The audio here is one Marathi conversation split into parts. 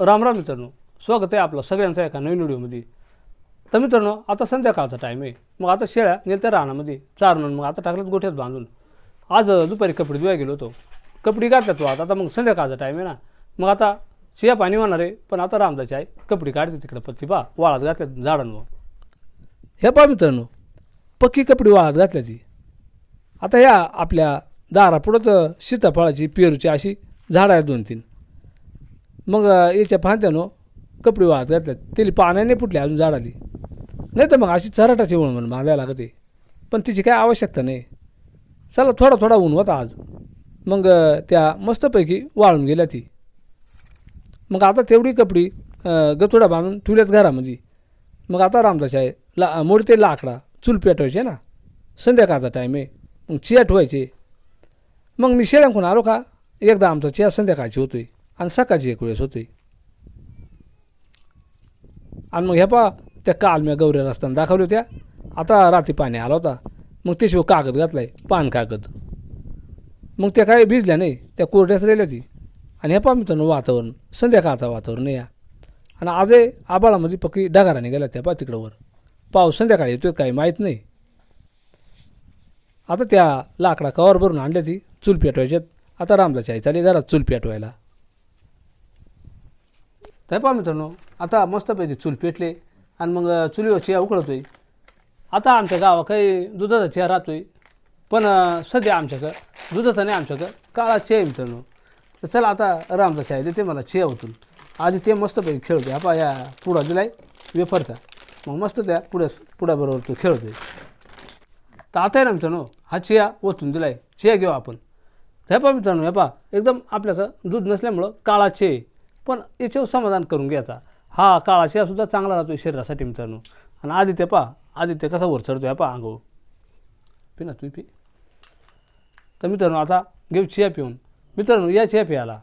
राम राम मित्रांनो स्वागत आहे आपलं सगळ्यांचा एका नवीन व्हिडिओमध्ये. तर मित्रांनो आता संध्याकाळचा टाईम आहे. मग आता शेळ्या नेल त्या रानामध्ये चारून मग आता टाकल्यात गोठ्यात बांधून. आज दुपारी कपडे धुवायला गेलो होतो. कपडे घातल्यात तो आता आता मग संध्याकाळचा टाईम आहे ना. मग आता शिया पाणी होणार आहे पण आता रामदाची आहे कपडे काढते तिकडे पत्ती पा वाळात घातल्यात झाडांवर. हे पहा मित्रांनो पक्की कपडे वाळात घातल्याची आता ह्या आपल्या दारापुढंच सीताफळाची पेरूची अशी झाडं आहेत दोन तीन मग याच्या फांद्यानं कपडे वाळत घातल्यात. त्याला पाण्याने फुटले अजून झाडाली. नाही तर मग अशी चराटाची ऊन म्हणून बांधायला लागते. पण तिची काय आवश्यकता नाही. चला थोडा थोडा ऊन होता आज. मग त्या मस्तपैकी वाळून गेल्या ती. मग आता तेवढी कपडी गचोडा बांधून ठेवल्यात घरामध्ये. मग आता रामदास आहे ला मोडते लाकडा. चूल पेटवायचे ना. संध्याकाळचा टाईम आहे. मग चिया ठेवायचे. मग मी शेळ्यांकून आलो का? एकदा आमचा चिया संध्याकाळची होतोय. आणि सकाळची एक वेळेस होती. आणि मग ह्या पा त्या काल मी गौऱ्या रस्त्यानं दाखवल्या होत्या. आता रात्री पाणी आला होता. मग त्याशिवाय कागद घातलाय पान कागद. मग त्या काही भिजल्या नाही त्या कोरड्याच राहिल्या ती. आणि ह्या पा मित्रांनो वातावरण. संध्याकाळचं वातावरण आहे या. आणि आजही आबाळामध्ये पक्की ढगाराने गेल्या त्या पा तिकडं वर. पाऊस संध्याकाळी येतोय काही माहीत नाही. आता त्या लाकडा कवर भरून आणल्या ती चूल पेटवायच्यात. आता रामदाची आई चाली घरात चूल पेटवायला. तर पहा मित्रांनो आता मस्तपैकी चूल पेटले आणि मग चुलीवर चिया उकळतोय. आता आमच्या गावा काही दुधाचा चिया राहतोय पण सध्या आमच्याकडं दुधाचा नाही आमच्याकडं काळा चिया आहे मित्रांनो. तर चला आता रामचा चाय देते मला चिया होतून आधी ते मस्तपैकी खेळतोय. आपा या पुढा दिलाय वेफरचा मग मस्त त्या पुढ्या पुढ्याबरोबर तो खेळतोय. तर आता आहे ना मित्रांनो हा चिया ओतून दिलाय. चिया घेऊ आपण. हे पहा मित्रांनो हे पहा एकदम आपल्याकडं दूध नसल्यामुळं काळा चे आहे. पण याच्यावर समाधान करून घ्यायचा हा काळा चिया सुद्धा चांगला राहतो शरीरासाठी मित्रांनो. आणि आदित्य पहा आदित्य कसा वर चढतो हे पहा अंगो पी ना तू पी. तर मित्रांनो आता घेऊ चिया पिऊन. मित्रांनो या चिया प्यायला.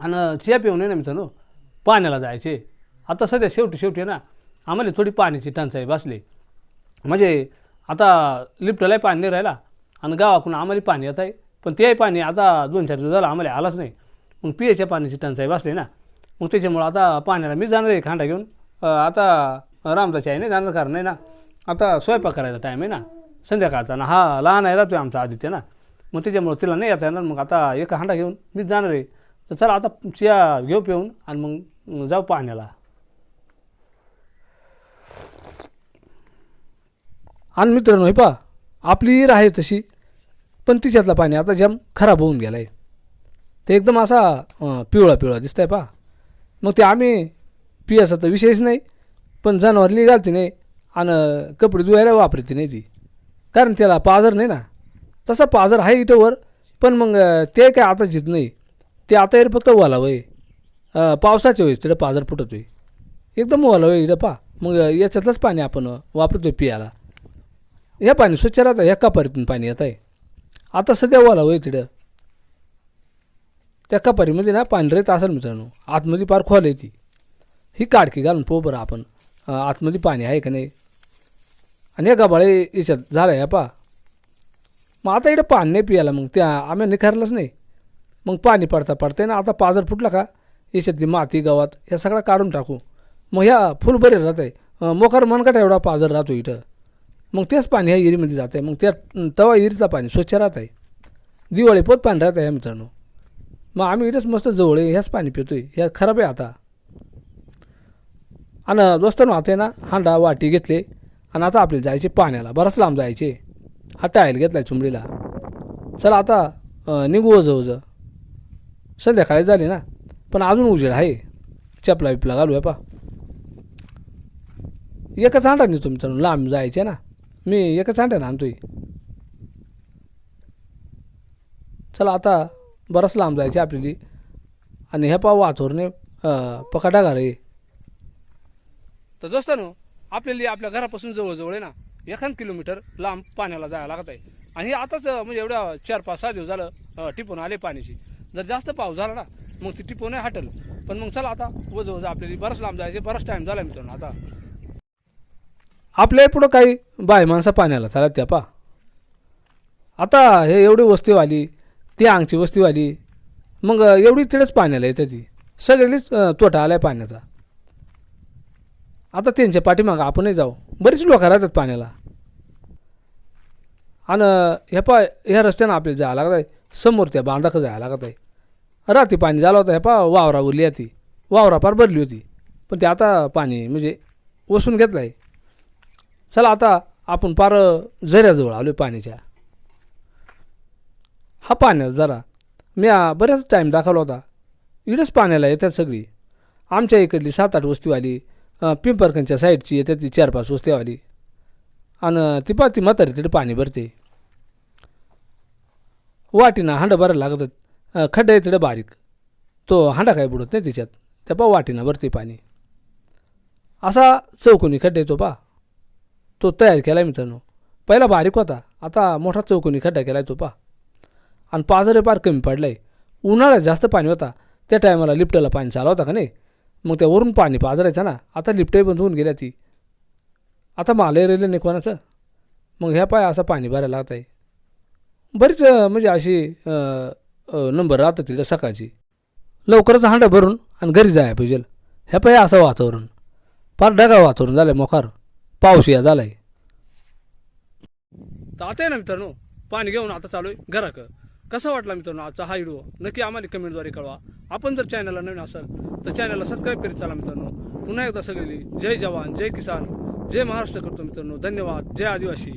आणि चिया पिऊन आहे ना मित्रांनो पाण्याला जायचे. आता सध्या शेवटी शेवटी आहे ना आम्हाला थोडी पाण्याची टंचाई बसली म्हणजे आता लिफ्टलाही पाणी नाही राहिला आणि गावाकडून आम्हाला पाणी येत आहे. पण तेही पाणी आता दोन चार दिवस झालं आम्हाला आलाच नाही. मग पियाच्या पाण्याची टंचाई बसली ना मग त्याच्यामुळं आता पाण्याला मी जाणार आहे खांडा घेऊन. आता रामदाची आई नाही जाणार कारण नाही ना. आता स्वयंपाक करायचा टाईम आहे ना. संध्याकाळचा ना. हा लहान आहे राहतो आमचा आदित्य ना. मग त्याच्यामुळं तिला नाही येता येणार. मग आता एक हांडा घेऊन मीच जाणार आहे. तर चला आता चिया घेऊ पिऊन आणि मग जाऊ पाहण्याला आणि मित्रांनो हे पा आपली विहीर आहे तशी. पण तिच्यातलं पाणी आता जाम खराब होऊन गेलं आहे ते एकदम असा पिवळा पिवळा दिसत आहे पा मग ते आम्ही पियाचा तर विषयच नाही पण जनावरली घालते नाही आणि कपडे धुवायला वापरते नाही ती. कारण त्याला पाजर नाही ना. तसा पाजर आहे इथं वर पण मग ते काय आता जित नाही. ते आता येईल फक्त ओलावं आहे पावसाच्या वेळेस तिथं पाजर फुटतो आहे एकदम ओलावं आहे इथं पा मग याच्यातलंच पाणी आपण वापरतो वापरतोय पियाला. हे पाणी स्वच्छ राहतं ह्या कपारीतून पाणी येत आहे आता सध्या वाला होय तिथं. त्या कपारीमध्ये ना पांढरे राहत असेल मित्रांनो. आतमध्ये पार खोल आहे ती. ही काडकी घालून पोह बरं आपण. आतमध्ये पाणी आहे का नाही? आणि या गबाळे याच्यात झालं आहे पा मग आता इकडं पाणी नाही पियाला मग. त्या आम्ही निखारलंच नाही. मग पाणी पडता पडते ना. आता पाजर फुटला का? याच्यातली माती गावात या सगळं काढून टाकू. मग ह्या फुल बरे राहत आहे मोकार मनकाटा एवढा पाजर राहतो इथं. मग तेच पाणी ह्या विहिरीमध्ये जात आहे. मग त्या तवा विहिरीचं पाणी स्वच्छ राहत आहे. दिवाळी पोत पाणी राहत आहे मित्रांनो. मग आम्ही इथंच मस्त जवळ आहे ह्याच पाणी पितो आहे ह्या खराब आहे आता. आणि दोस्तांनो आता आहे ना हांडा वाटी घेतले आणि आता आपले जायचे पाण्याला. बराच लांब जायचे. हा टायल घेतला आहे चुंबडीला. चला आता निघू वज वज संध्याकाळी झाली ना. पण अजून उजेड आहे. चपला बिपला घालू आहे पा एकच हांडा नेतो मित्रांनो लांब जायचे ना. मी एकच आणतो आणतोय. चला आता बरंच लांब जायची आपल्याली. आणि ह्या पाव वाचोरने पकाटा घार आहे तर ना आपल्याला आपल्या घरापासून जवळजवळ आहे ना एखाद किलोमीटर लांब पाण्याला जायला लागत आहे. आणि आताच म्हणजे एवढ्या चार पाच सहा दिवस झालं टिपून आले पाण्याची. जर जास्त पाऊस झाला ना मग ती टिपून हटल. पण मग चला आता वज वज आपल्याला बरंच लांब जायचे बराच टाईम झाला मित्रांनो आता. आपल्या पुढं काही बाय माणसा पाण्याला चालत त्या पा. आता हे एवढी वस्तीवाली ती आंगची वस्तीवाली मग एवढी तिकडेच पाण्याला येते ती. सगळीच तोटा तोटा आलाय पाण्याचा. आता त्यांच्या पाठीमागं आपणही जाऊ. बरीच लोक राहतात पाण्याला. आणि ह्या पा ह्या रस्त्यानं आपल्याला जायला लागत आहे. समोर त्या बांधाकडं जायला लागत आहे. रात्री पाणी झालं होतं ह्या पा वावरावरली ती. वावरा पार भरली होती. पण ते आता पाणी म्हणजे वसून घेतलं आहे चला आता आपण पार झऱ्याजवळ आलो पाण्याच्या. हा पाण्यात जरा. मी बऱ्याच टाईम दाखवला होता. इकडेच पाण्याला येतात सगळी. आमच्या इकडली सात आठ वस्तीवाली आली पिंपरकनच्या साईडची येतात ती चार पाच वस्तीवाली. आणि ती पा ती म्हातारी तिथे पाणी भरते. वाटीनं हांडं भरायला लागतात. खड्डा आहे तिथे बारीक. तो हांडा काय बुडत नाही तिच्यात. त्या पा वाटीनं भरते पाणी. असा चौकोनी खड्डा येतो पा. तो तयार केला आहे मित्रांनो. पहिला बारीक होता. आता मोठा चौकोनी खड्डा केला आहे तो पा आणि पाजरे पार कमी पडला आहे उन्हाळ्यात जास्त पाणी होता. त्या टायमाला लिफ्टला पाणी चालू होता का नाही? मग त्यावरून पाणी पाजरायचं ना. आता लिफ्टही बंद होऊन गेल्या ती. आता मालही राहिलं नाही कोणाचं? मग ह्या पाय असं पाणी भरायला लागत आहे बरीच म्हणजे अशी नंबर राहतात तिथं सकाळची. लवकरच हांडा भरून आणि घरी जाया पाहिजे. ह्या पाय असं वातावरण. फार ढगाळ वातावरण झालं मोखार. पाऊस या झालाय. तर आता आहे ना मित्रांनो पाणी घेऊन आता चालू आहे. घराक कसा वाटला मित्रांनो आजचा हा व्हिडिओ नक्की आम्हाला कमेंटद्वारे कळवा. आपण जर चॅनलला नवीन असाल तर चॅनलला सबस्क्राईब करीत चला मित्रांनो. पुन्हा एकदा सगळी जय जवान जय किसान जय महाराष्ट्र करतो मित्रांनो. धन्यवाद. जय आदिवासी.